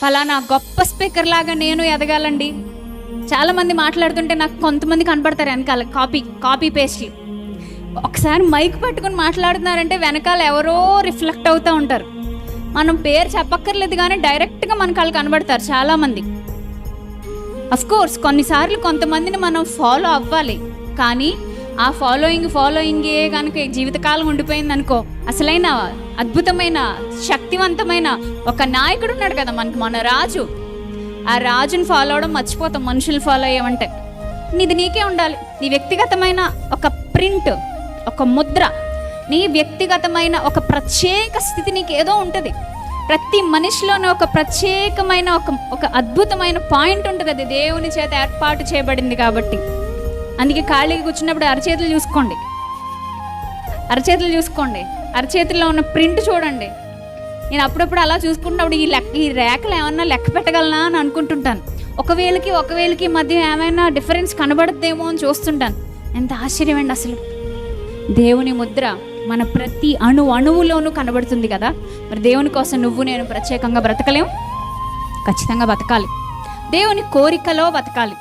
ఫలానా గొప్ప స్పీకర్ లాగా నేను ఎదగాలండి. చాలామంది మాట్లాడుతుంటే నాకు కొంతమంది కనపడతారు వెనకాల. కాపీ కాపీ పేస్ట్ ఒకసారి మైక్ పట్టుకుని మాట్లాడుతున్నారంటే వెనకాల ఎవరో రిఫ్లెక్ట్ అవుతూ ఉంటారు. మనం పేరు చెప్పక్కర్లేదు కానీ డైరెక్ట్గా మన కళ్ళు కనబడతారు చాలామంది అఫ్ కోర్స్ కొన్నిసార్లు కొంతమందిని మనం ఫాలో అవ్వాలి. కానీ ఆ ఫాలోయింగ్ ఫాలోయింగే కనుక జీవితకాలం ఉండిపోయింది అనుకో అసలైన అద్భుతమైన శక్తివంతమైన ఒక నాయకుడు ఉన్నాడు కదా మనకు మన రాజు. ఆ రాజుని ఫాలో అవడం మర్చిపోతాం మనుషులు ఫాలో అయ్యామంటే. నీది నీకే ఉండాలి. నీ వ్యక్తిగతమైన ఒక ప్రింట్ ఒక ముద్ర నీ వ్యక్తిగతమైన ఒక ప్రత్యేక స్థితి నీకు ఏదో ఉంటుంది. ప్రతి మనిషిలోనే ఒక ప్రత్యేకమైన ఒక ఒక అద్భుతమైన పాయింట్ ఉంటుంది. అది దేవుని చేత ఏర్పాటు చేయబడింది కాబట్టి. అందుకే ఖాళీగా కూర్చున్నప్పుడు అరచేతులు చూసుకోండి. అరచేతులు చూసుకోండి. అరచేతుల్లో ఉన్న ప్రింట్ చూడండి. నేను అప్పుడప్పుడు అలా చూసుకున్నప్పుడు ఈ లెక్క ఈ రేఖలు ఏమన్నా లెక్క పెట్టగలనా అని అనుకుంటుంటాను. ఒకవేళకి ఒకవేళకి మధ్య ఏమైనా డిఫరెన్స్ కనబడద్దేమో అని చూస్తుంటాను. ఎంత ఆశ్చర్యం అండి అసలు. దేవుని ముద్ర మన ప్రతి అణు అణువులోనూ కనబడుతుంది కదా. మరి దేవుని కోసం నువ్వు నేను ప్రత్యేకంగా బ్రతకలేం? ఖచ్చితంగా బతకాలి. దేవుని కోరికలో బతకాలి.